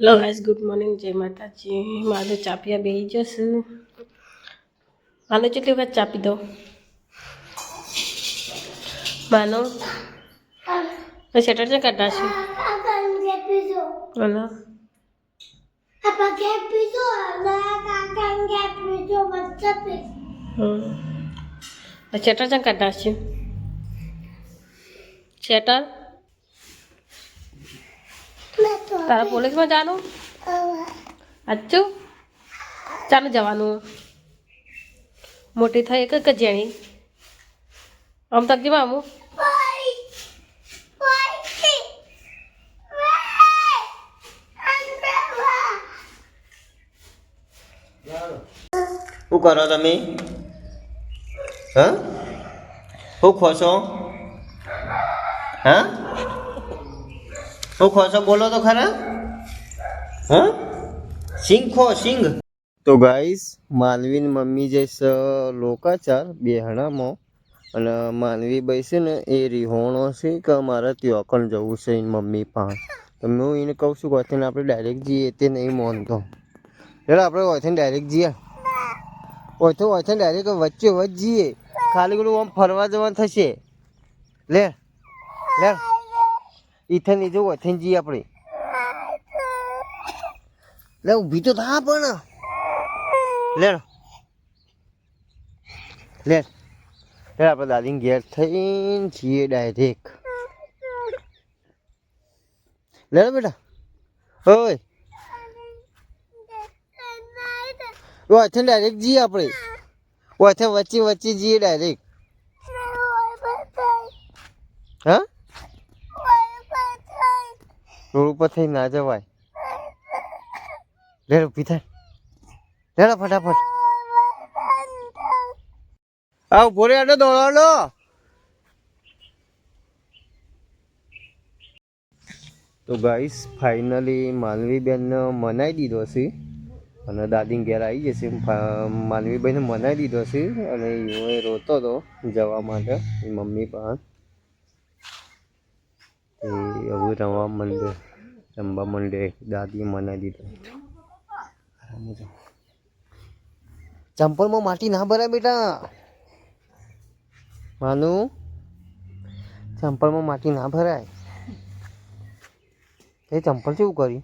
Hello guys good morning જય માતાજી મારે ચાપિયા બેસી જશે માનો કેટલી વખત ચાપી દો માનો શટર છે કાઢા છે અને હમ શટર છે કાઢા છે શટર તારા પોલીસમાં જવાનું અચ્છું. ચાલો જવાનું. મોટી થઈ એક જ જેણી. આમ તકજી મામું શું કરો તમે? હા? શું ખો છો? હા? શું ખો છો બોલો તો ખરા? હા? સિંગ ખો સિંગ તો ગાઈસ, માનવીની મમ્મી જે છે લોકાચાર, બેહણામાં અને માનવી ભાઈ છે ને એ રિહોણો છે કે મારે ત્યાં કણ જવું છે એની મમ્મી પાસે તો હું એને કહું છું કે આપણે ડાયરેક્ટ જઈએ તે નહીં માનતો ચાલો આપણે ઓથેન ડાયરેક્ટ જઈએ. ઓથો ઓથે ડાયરેક્ટ વચ્ચે વચ્ચે જઈએ. ખાલી પેલું આમ ફરવા જવાનું થશે. લે લે. ઈથે નીચે ઓથે જઈએ આપણે. લે, ઊભી તો થા પણ. લે. લે. લે, આપણે દાદીને ઘેર થઈને જઈએ ડાયરેક્ટ લે બેટા. ઓય. ઓથે ડાયરેક્ટ જઈએ આપણે. ઓથે વચ્ચે વચ્ચે જઈએ ડાયરેક્ટ હા? રોડ ઉપર થઈ ના જવાય. લેડો ઊભી લેડો ફટાફટ. આવ ભોરે આડો દોડવાનો તો ગાઈસ ફાઇનલી માનવી બેનને મનાઈ દીધો છે. અને દાદી ઘેર આવી જશે. માનવીભાઈને મનાવી દીધો છે. અને એ રોતો હતો જવા માટે. મમ્મી પાસે એ હવે રમવા માંડે રમવા માંડે. દાદીએ મનાઈ દીધો. ચંપલમાં માટી ના ભરાય બેટા. માનું? ચંપલમાં માટી ના ભરાય. એ ચંપલ કરી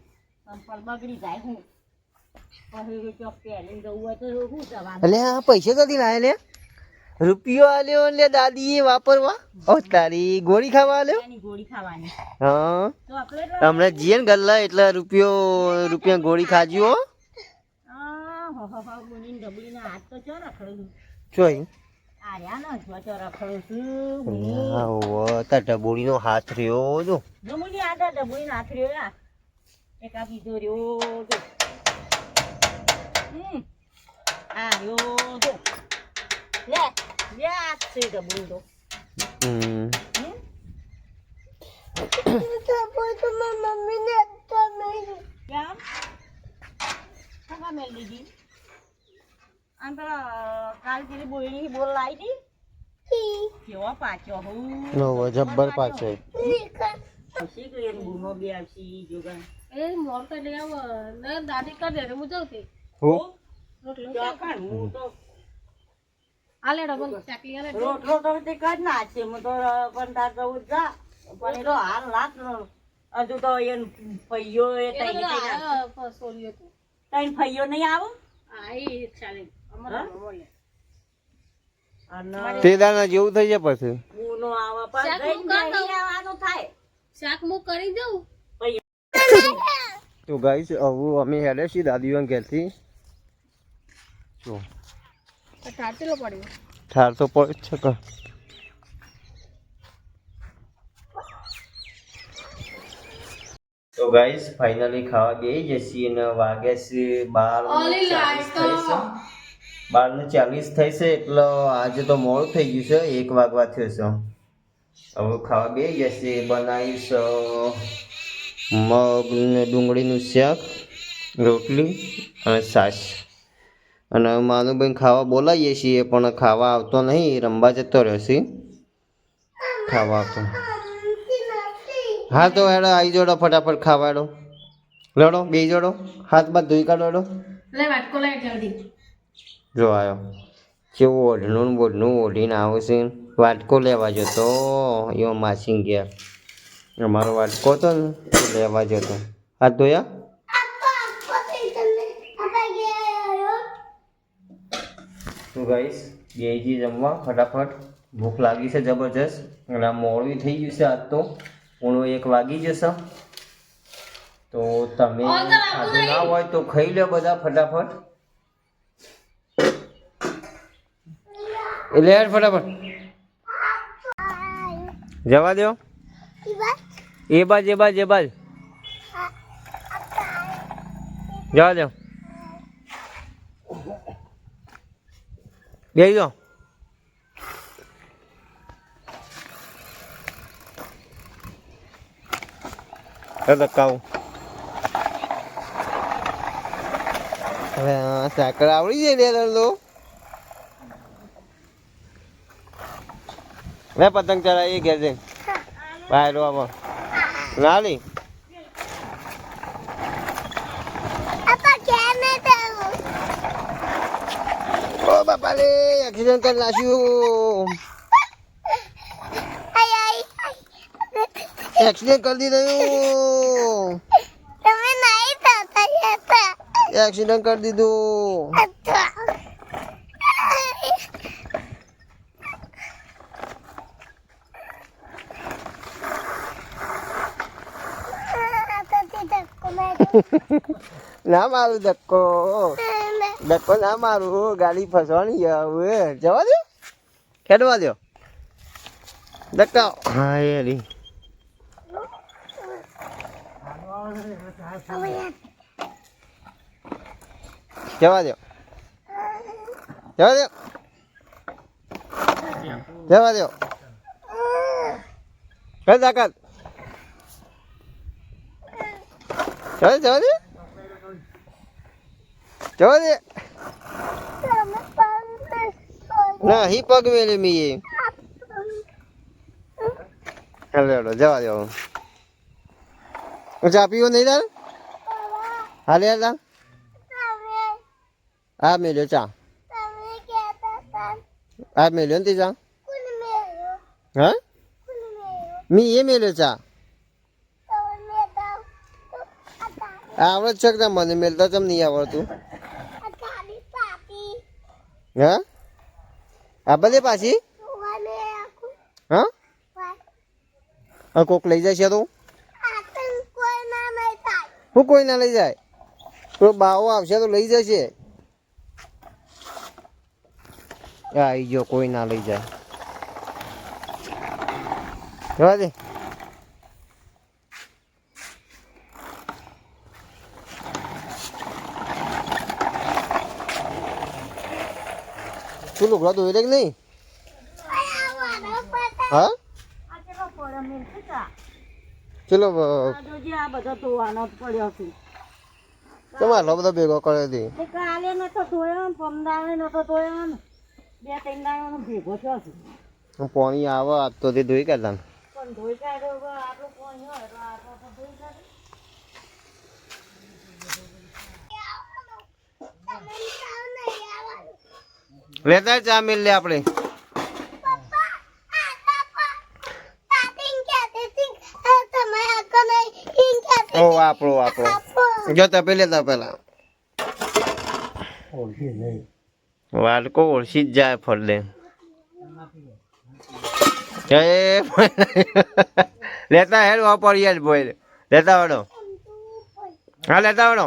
બગડી જાય હું. શું જવાનું એટલે આ પૈસા કદી લાયા લે રૂપિયો આલ્યો લે દાદીએ વાપરવા? ઓ તારી ગોળી ખાવા આલ્યો? ગોળી ખાવાની. હા. હમણાં જીએ ને ગલ્લા એટલે રૂપિયો રૂપિયા ગોળી ખાજો ડબલીને હાથ રહ્યા ને હાથ રહ્યો જો. આ તો ડબલીને હાથ રહ્યો આ એક આ બીજો રહ્યો આ રહ્યો જો. લે લે આ છે ડબલું તો હમ જબ્બર પાછો શી કે એમ ગુનો બે આવશી જોગા એ મોર તો લઈ આવો ને દાદી દે હું જાઉં તે હો રોટલો ચોકણ હું તો આ લેડો ચાકલી આલે રોટલો તો તે કાજ ના છે. હું તો પણ તાર જા પણ એનો હાલ લાત હજુ તો એન ફૈયો એ તઈ તઈ તો સોલ્યો તો તઈ ફૈયો નહીં આવો? આઈ ચાલે અમારા બોલે તે દાના જેવું થઈ જાય પછી. આવે પણ. નહીં આવવાનું થાય. શાક મુક કરી દઉં? તો ગાઈસ હવે અમે હેડે છીએ દાદીઓ ઘેરથી. જો. ટાચેલો પડ્યો. ઠાર તો પડે જ છે કે? તો ગાઈસ ફાઇનલી ખાવા બે જશે અને વાગે છે બાર બાર ને ચાલીસ થઈ છે એટલે આજે તો મોડું થઈ ગયું છે એક વાગવા થયો છે. હવે ખાવા બે જશે બનાવીશ મગ ને ડુંગળીનું શાક રોટલી અને છાશ અને માનુભાઈ ખાવા બોલાવીએ છીએ પણ ખાવા આવતો નહીં. રમવા જતો રહ્યો છે. ખાવા આવતો હા તો હેડો આવી જોડો ફટાફટ ખાવાડો લડો બે જોડો. હાથ બાદ ધોઈ કાઢો જલ્દી જો આવ્યો કેવું ઓઢનું ને બોઢણું ઓઢીને આવું છે. વાટકો લેવા જતો. એવો માસી ગયા. અમારો વાટકો હતો ને લેવા જતો. હાથ ધોયા? તો ગાઈસ બેજી જમવા ફટાફટ. ભૂખ લાગી છે જબરજસ્ત. અને આ મોડું થઈ ગયું છે આજ તો. પૂણો એક વાગી જશે. તો તમે ખાધું ના હોય તો ખાઈ લો બધા ફટાફટ. એટલે યાર ફટાફટ. જવા દો એ બાજ એ બાજ એ બાજ. જવા દો બે જાઓ. ધક્કાવું. હવે સાયકલ આવડી જાય લે તો. મેં પતંગ ચડાવી ઘેર જઈને. બહાર આવો. ના લી. રે એક્સિડન્ટ કરી નાખ્યું એક્સિડન્ટ કરી દીધું એક્સિડન્ટ કરી દીધું ના મારું ધક્કો ધક્કો ના મારું ગાડી ફસવાની હવે. જવા દો ખેડવા દો ડકાવ હા એ રી. જવા દો જવા દો જવા દો કઈ તાકાત જવા દે જવા દે ના હી પગ મેલે મી હેલો જવા દો હું ચા પીવો નહીં તાર? હાલે યાર તાર આ મેલ્યો ચા. આ મેલ્યો ને તે ચા? હા? મી એ મેલ્યો ચા? આવડત છે મને મેલતા ચમ નહીં આવડતું? હા? આ બધે પાછી? હા? હા કોક લઈ જાય છે તો? હું કોઈ ના લઈ જાય? તો બાવો આવશે તો લઈ જશે. આવી ગયો, કોઈ ના લઈ જાય. જવા દે. તું લુગડા ધોઈ લે કે નહીં? હા? ચલો તમારે બધો ભેગો કરે દે કાલે નતો ધોયો ને પમદાડે નતો ધોયો બે ત્રણ દાડાનો ભેગો થયો છે પાણી આવે, આજ તો તે ધોઈ કાઢતા ધોઈ કાઢ્યો લેતા ચા મિલ લે આપણે. ઓ આપણો આપણો જો તપે લેતા પેલા. વાડકો ઓળખી જ જાય ફરલે લેતા હેડ વાપરીએ જ બોય લેતા વડો હા, લેતા વડો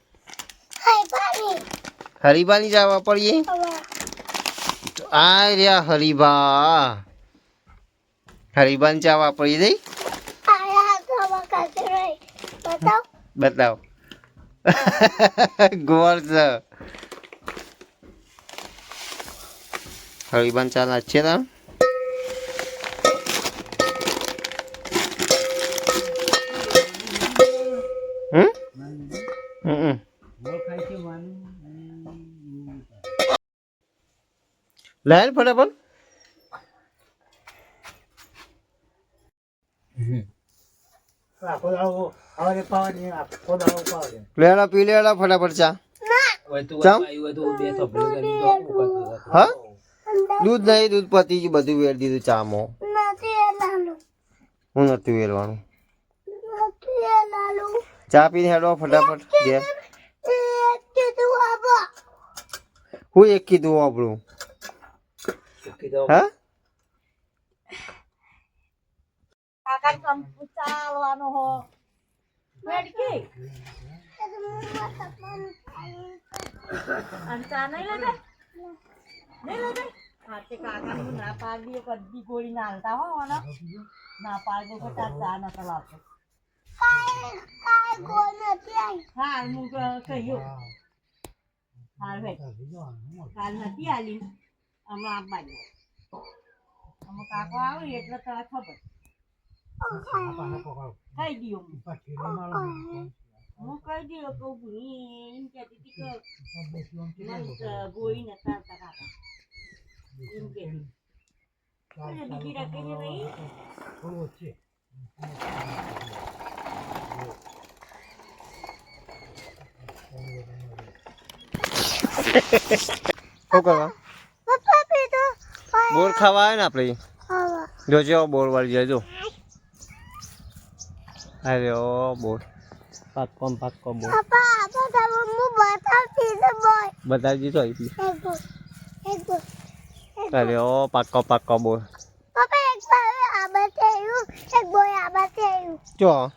હરીબાની ચા વાપરીએ આ રહ્યા હરીબા. હરીબાની ચા વાપરીએ દઈ બતાવ. ગોળ છે. હળીબાન ચા નાખીએ તા હમ હમ. લાયલ ફટાફટ. લેલા પી લેલા ફટાફટ ચા. ચમ. હા? દૂધ નહીં દૂધ પતી ગયું બધું વેર દીધું ચા મો હું નથી વેરવાનું. ચા પીને હેડો ફટાફટ ઘેર. હું એક કીધું આપણું હા કાકા કંપુ ચાલવાનો હો મેડકી ચા નહીં લેતા નહીં લેતા હા તે કાકા નું ના પાડી દે કદી ગોળી ના હાલતા હો મને ના પાડી તાર ચા નતા લાવતો હા હું ક- કહ્યું હાલ ભાઈ કાલ નથી આલી હમણાં આપવાની અમે કાકો આવે એટલે તને ખબર કહી દઉં હું કહી દઉં કહું ભૂની એમ કહેતી હતી કે મને ગોળી નતા આવતા કાકા એમ કહેતી અને બીજી રકમ નહીં શું કરવા બોર ખાવા આવે ને આપણે? જોજો બોર વાળી જાય જો. અરે ઓ બોર. પાક્કો પાકો પાક્કો બોર. બતાવજી તો અરે ઓ પાક્કો પાક્કો બોર. જો.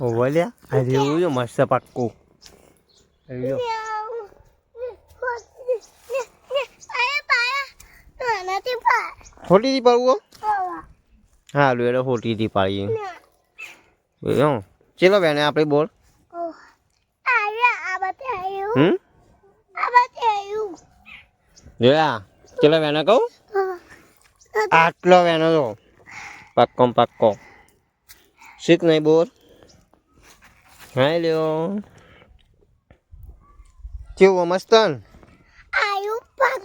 ઓવલ્યા અરે એવું. મસ્ત પાક્કું. થી પાડવું હા? લો એટલે થી પાડીએ. જો ચલો બેને આપણે બોલ. હમ? જોયા? ચલો બેને કહું? આટલો વેનો જો. પાક્કો પાક્કો. શીખ નહીં બોલ. હા લ્યો. કેવું મસ્તન?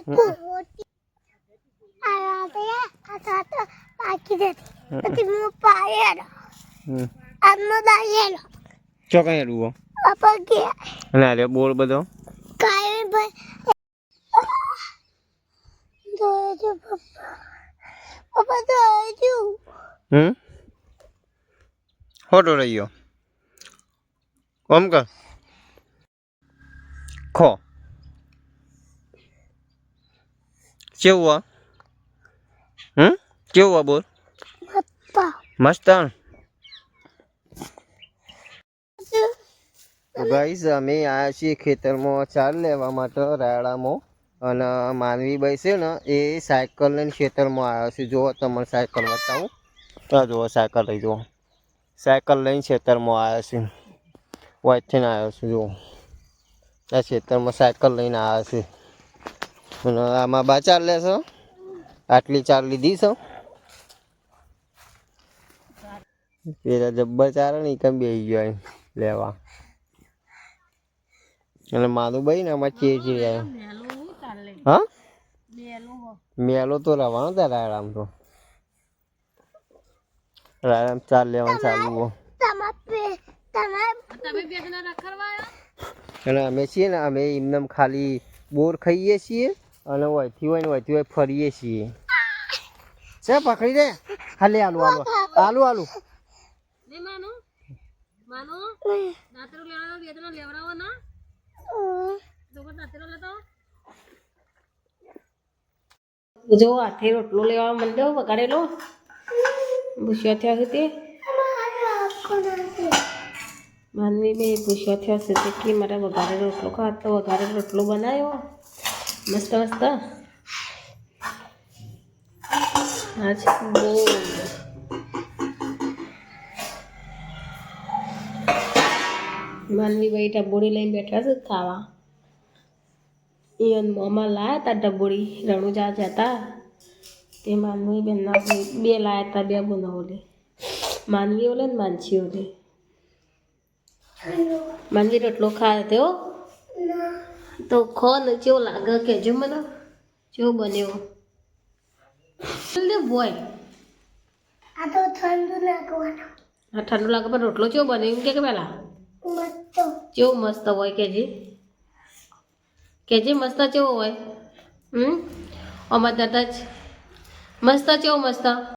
હમ ચો કઈ હેડવું અને અરે બોલ બધો. હમ? ખોટો રહી ગયો. કોમ કર. ખો. કેવું કેવું આ મસ્ત. ગાઈસ અમે આવ્યા છીએ ખેતરમાં ચાર લેવા માટે રાયડામાં. અને માનવીભાઈ છે ને એ સાયકલ લઈને ખેતરમાં આવ્યો છે. જુઓ તમને સાયકલ બતાવું. તો જુઓ સાયકલ લઈ જુઓ. સાયકલ લઈને ખેતરમાં આવ્યો છે. વાઈટથી આવ્યો છે જુઓ. આ ખેતરમાં સાયકલ લઈને આવ્યો છે. અને આમાં બા ચાર લેશો આટલી ચાર લીધી છે? પેલા જબ્બર ચારે ને એકમ બેસી ગયો લેવા. અને મારું ભાઈ ને આમાં ચે ચીર હા? મેલો તો રવાનો તાર આરામ તો. આરામ ચાલ લેવાનું ચાલુ હો અને અમે છીએ ને અમે એમને ખાલી બોર ખાઈએ છીએ અને વયથી હોય ને વયથી હોય ફરીએ છીએ. છે પકડી દે. ખાલી આલુ આલુ. આલુ આલુ. જો હાથે રોટલો લેવા માંડ્યો વગાડેલો ભૂસ્યા થયા છે તે માનવી બે ભૂસ્યા થયા છે તે કે મારે વઘારે રોટલો ખા તો વઘારે રોટલો બનાવ્યો મસ્ત મસ્ત આજ બહુ માનવી ભાઈ ડબોડી લઈને બેઠા છે ખાવા. ઈયન મોમાં લાયા હતા ડબોડી રણુજા જતા. તે માનવી બેનના બે લાયા હતા બે બનાવો ઓલે. માનવી ઓલે ને માનસી ઓલે. માનવી રોટલો ખાય તેઓ તો ખો ને કેવો લાગે કેજો મને કેવો બન્યો. બોય આ તો ઠંડુ લાગવાનો. ઠંડુ લાગે પણ રોટલો કેવો બને એમ કે પેલા? કેવો મસ્ત હોય કેજી? કેજી મસ્ત કેવો હોય? હમ? અમાર દાદા જ. મસ્ત કેવો મસ્ત?